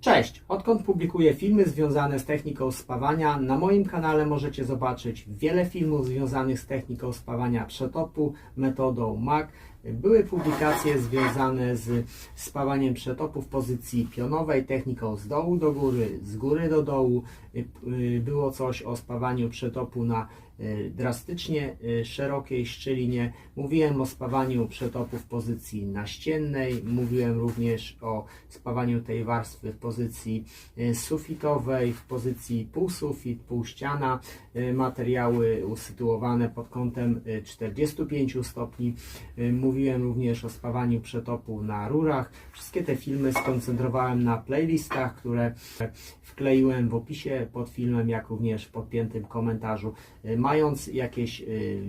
Cześć! Odkąd publikuję filmy związane z techniką spawania, na moim kanale możecie zobaczyć wiele filmów związanych z techniką spawania przetopu, metodą MAC. Były publikacje związane z spawaniem przetopu w pozycji pionowej, techniką z dołu do góry, z góry do dołu. Było coś o spawaniu przetopu na y, drastycznie y, szerokiej szczelinie. Mówiłem o spawaniu przetopu w pozycji naściennej. Mówiłem również o spawaniu tej warstwy w pozycji y, sufitowej, w pozycji półsufit, półściana. Materiały usytuowane pod kątem 45 stopni. Mówiłem również o spawaniu przetopu na rurach. Wszystkie te filmy skoncentrowałem na playlistach, które wkleiłem w opisie pod filmem, jak również w podpiętym komentarzu. Y, Mając jakieś y,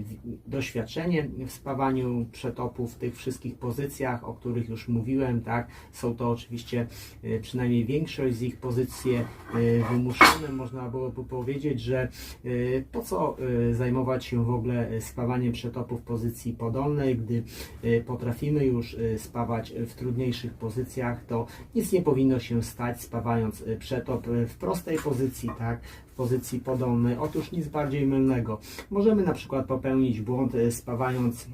doświadczenie w spawaniu przetopów w tych wszystkich pozycjach, o których już mówiłem, tak, są to oczywiście y, przynajmniej większość z ich pozycje wymuszone. Można byłoby powiedzieć, że po co zajmować się w ogóle spawaniem przetopu w pozycji podolnej, gdy potrafimy już spawać w trudniejszych pozycjach, to nic nie powinno się stać spawając przetop w prostej pozycji, tak, w pozycji podolnej. Otóż nic bardziej mylnego. Możemy na przykład popełnić błąd spawając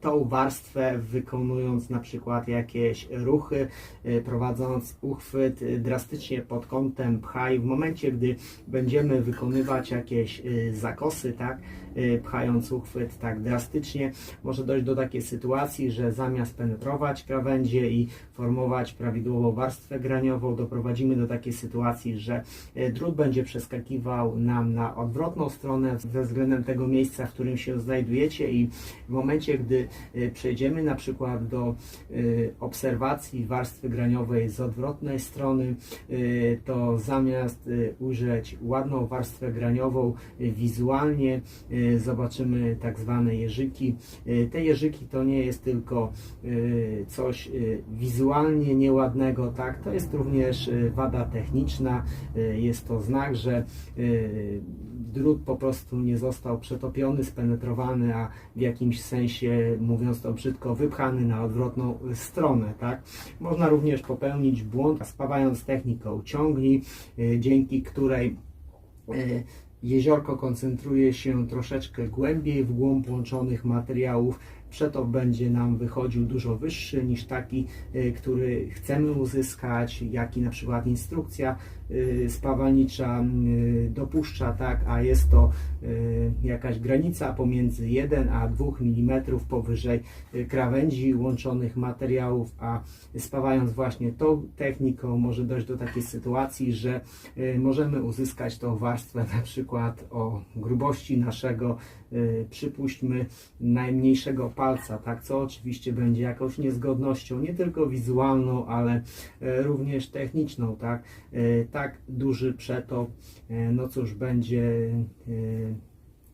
tą warstwę, wykonując na przykład jakieś ruchy, e, prowadząc uchwyt drastycznie pod kątem pcha i w momencie, gdy będziemy wykonywać jakieś zakosy, tak, Y, pchając uchwyt tak drastycznie, może dojść do takiej sytuacji, że zamiast penetrować krawędzie i formować prawidłową warstwę graniową, doprowadzimy do takiej sytuacji, że y, drut będzie przeskakiwał nam na odwrotną stronę ze względem tego miejsca, w którym się znajdujecie i w momencie, gdy y, przejdziemy na przykład do obserwacji warstwy graniowej z odwrotnej strony, to zamiast ujrzeć ładną warstwę graniową wizualnie, zobaczymy tak zwane jeżyki. Te jeżyki to nie jest tylko coś wizualnie nieładnego, tak? To jest również wada techniczna. Jest to znak, że drut po prostu nie został przetopiony, spenetrowany, a w jakimś sensie, mówiąc to brzydko, wypchany na odwrotną stronę. Tak? Można również popełnić błąd, spawając techniką ciągni, dzięki której Jeziorko koncentruje się troszeczkę głębiej w głąb łączonych materiałów, przetop będzie nam wychodził dużo wyższy niż taki, y, który chcemy uzyskać, jaki na przykład instrukcja y, spawalnicza y, dopuszcza, tak, a jest to jakaś granica pomiędzy 1 a 2 mm powyżej krawędzi łączonych materiałów, a spawając właśnie tą techniką może dojść do takiej sytuacji, że możemy uzyskać tą warstwę na przykład o grubości naszego, przypuśćmy, najmniejszego palca, tak, co oczywiście będzie jakąś niezgodnością, nie tylko wizualną, ale e, również techniczną, tak, e, tak duży przetop, e, no cóż, będzie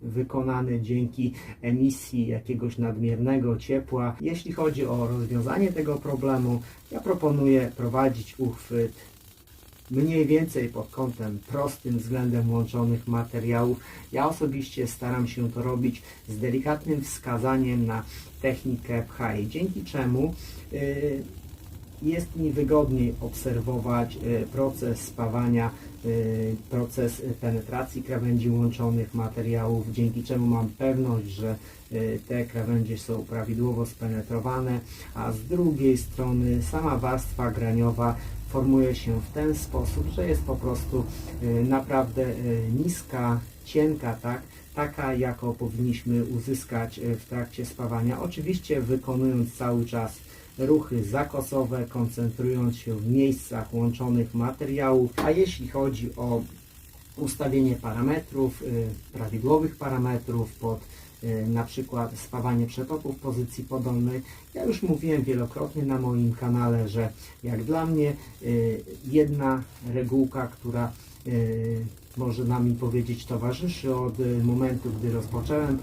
wykonany dzięki emisji jakiegoś nadmiernego ciepła. Jeśli chodzi o rozwiązanie tego problemu, ja proponuję prowadzić uchwyt mniej więcej pod kątem prostym względem łączonych materiałów. Ja osobiście staram się to robić z delikatnym wskazaniem na technikę pchaj, dzięki czemu y, jest mi wygodniej obserwować y, proces spawania, y, proces penetracji krawędzi łączonych materiałów, dzięki czemu mam pewność, że te krawędzie są prawidłowo spenetrowane, a z drugiej strony sama warstwa graniowa formuje się w ten sposób, że jest po prostu y, naprawdę y, niska, cienka, tak? taka jaką powinniśmy uzyskać y, w trakcie spawania. Oczywiście wykonując cały czas ruchy zakosowe, koncentrując się w miejscach łączonych materiałów, a jeśli chodzi o ustawienie parametrów, prawidłowych parametrów pod na przykład spawanie przetopu w pozycji podolnej. Ja już mówiłem wielokrotnie na moim kanale, że jak dla mnie y, jedna regułka, która y, może nami powiedzieć towarzyszy od momentu, gdy rozpocząłem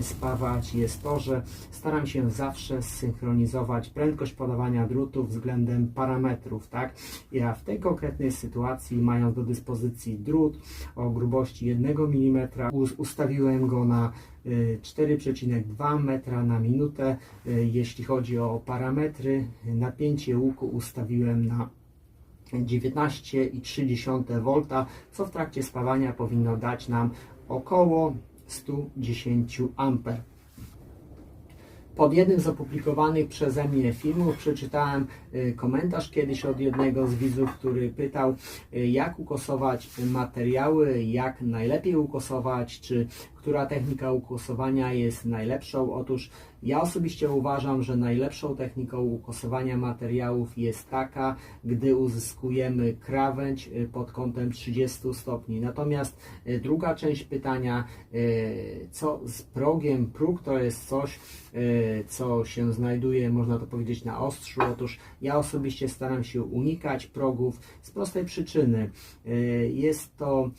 spawać, jest to, że staram się zawsze zsynchronizować prędkość podawania drutu względem parametrów, tak? Ja w tej konkretnej sytuacji, mając do dyspozycji drut o grubości 1 mm, ustawiłem go na 4,2 metra na minutę. Jeśli chodzi o parametry, napięcie łuku ustawiłem na 19,3 V, co w trakcie spawania powinno dać nam około 110 A. Pod jednym z opublikowanych przeze mnie filmów przeczytałem y, komentarz kiedyś od jednego z widzów, który pytał, y, jak ukosować materiały, jak najlepiej ukosować, czy która technika ukosowania jest najlepszą. Otóż ja osobiście uważam, że najlepszą techniką ukosowania materiałów jest taka, gdy uzyskujemy krawędź y, pod kątem 30 stopni. Natomiast y, druga część pytania, y, co z progiem? Próg to jest coś, co się znajduje, można to powiedzieć, na ostrzu. Otóż ja osobiście staram się unikać progów z prostej przyczyny. Jest to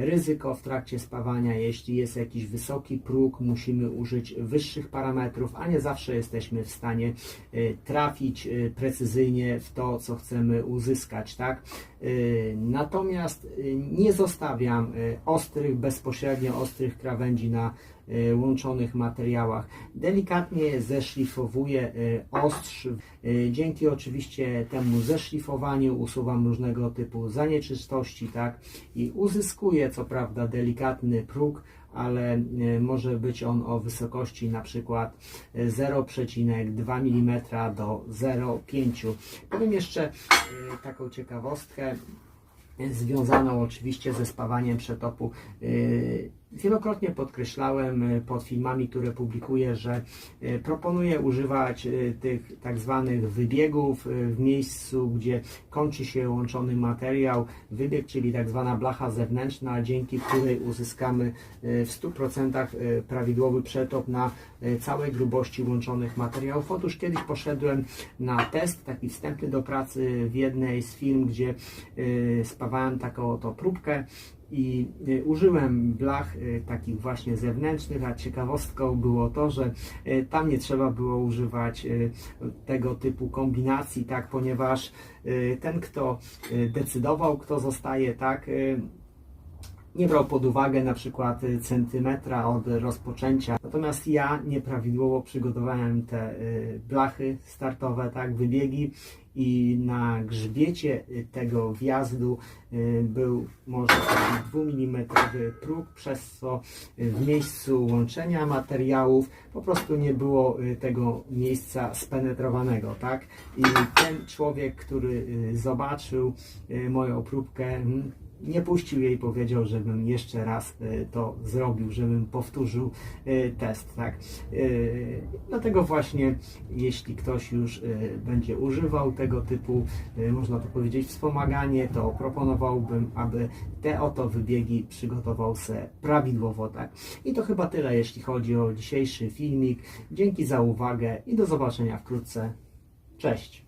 ryzyko w trakcie spawania. Jeśli jest jakiś wysoki próg, musimy użyć wyższych parametrów, a nie zawsze jesteśmy w stanie y, trafić y, precyzyjnie w to, co chcemy uzyskać, tak? Y, Natomiast y, nie zostawiam y, ostrych, bezpośrednio ostrych krawędzi na y, łączonych materiałach. Delikatnie zeszlifowuję y, ostrz. Y, Dzięki oczywiście temu zeszlifowaniu usuwam różnego typu zanieczystości, tak? I uzyskuję co prawda delikatny próg, ale może być on o wysokości na przykład y, 0,2 mm do 0,5. Powiem jeszcze taką ciekawostkę związaną oczywiście ze spawaniem przetopu. Wielokrotnie podkreślałem yy, pod filmami, które publikuję, że yy, proponuję używać yy, tych tak zwanych wybiegów w miejscu, gdzie kończy się łączony materiał. Wybieg, czyli tak zwana blacha zewnętrzna, dzięki której uzyskamy w 100% yy, prawidłowy przetop na całej grubości łączonych materiałów. Otóż kiedyś poszedłem na test, taki wstępny do pracy w jednej z firm, gdzie spawałem taką oto próbkę i y, użyłem blach y, takich właśnie zewnętrznych, a ciekawostką było to, że y, tam nie trzeba było używać tego typu kombinacji, tak, ponieważ ten, kto decydował, kto zostaje, tak, nie brał pod uwagę na przykład centymetra od rozpoczęcia. Natomiast ja nieprawidłowo przygotowałem te y, blachy startowe, tak, wybiegi i na grzbiecie y, tego wjazdu y, był może taki 2 mm próg, przez co w miejscu łączenia materiałów po prostu nie było tego miejsca spenetrowanego, tak? I ten człowiek, który zobaczył moją próbkę, mm, nie puścił jej, powiedział, żebym jeszcze raz y, to zrobił, żebym powtórzył y, test, tak. Y, Dlatego właśnie, jeśli ktoś już będzie używał tego typu, można to powiedzieć, wspomaganie, to proponowałbym, aby te oto wybiegi przygotował se prawidłowo, tak. I to chyba tyle, jeśli chodzi o dzisiejszy filmik. Dzięki za uwagę i do zobaczenia wkrótce. Cześć!